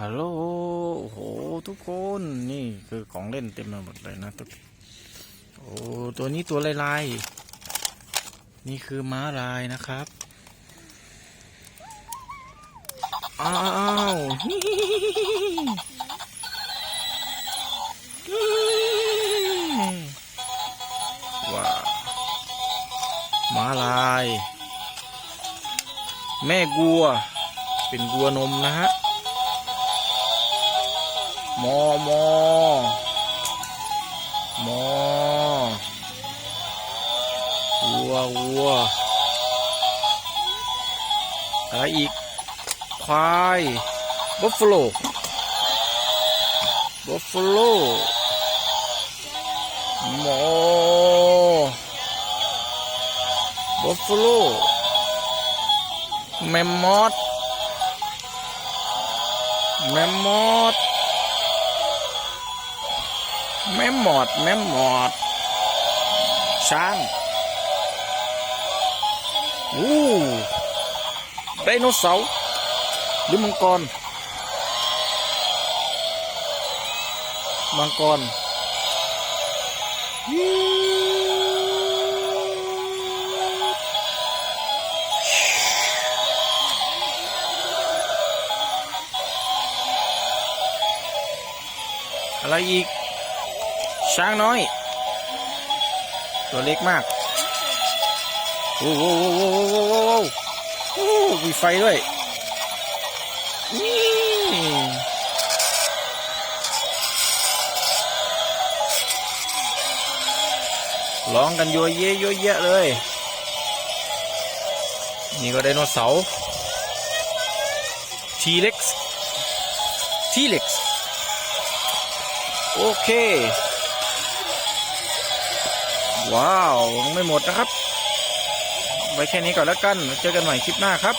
ฮัลโหล โอ้โห ทุกคน นี่คือของเล่นเต็มไปหมดเลยนะทุกโอ้ ตัวนี้ตัวลายๆ นี่คือม้าลายนะครับ อ้าวว้าวม้าลาย แม่กัว เป็นกัวนมนะฮะ มอมอมอวัววัวอะไรอีก ควายบัฟฟาโลบัฟฟาโลมอบัฟฟาโลแมมมอสแมมมอส แม่หมอด แม่หมอด ช้างอู้ไดโนเสาร์หรือมังกร มังกรอะไรอีก ช้างน้อย ตัวเล็กมาก โอ้โหโอ้โหโอ้โหโอ้โหโอ้มีไฟด้วยนี่ร้องกันยัวเยะยัวเยะเลย นี่ก็ไดโนเสาร์ทีเล็กซ์ทีเล็กซ์โอเค ว้าว ไม่หมดนะครับ ไว้แค่นี้ก่อนแล้วกัน เจอกันใหม่คลิปหน้าครับ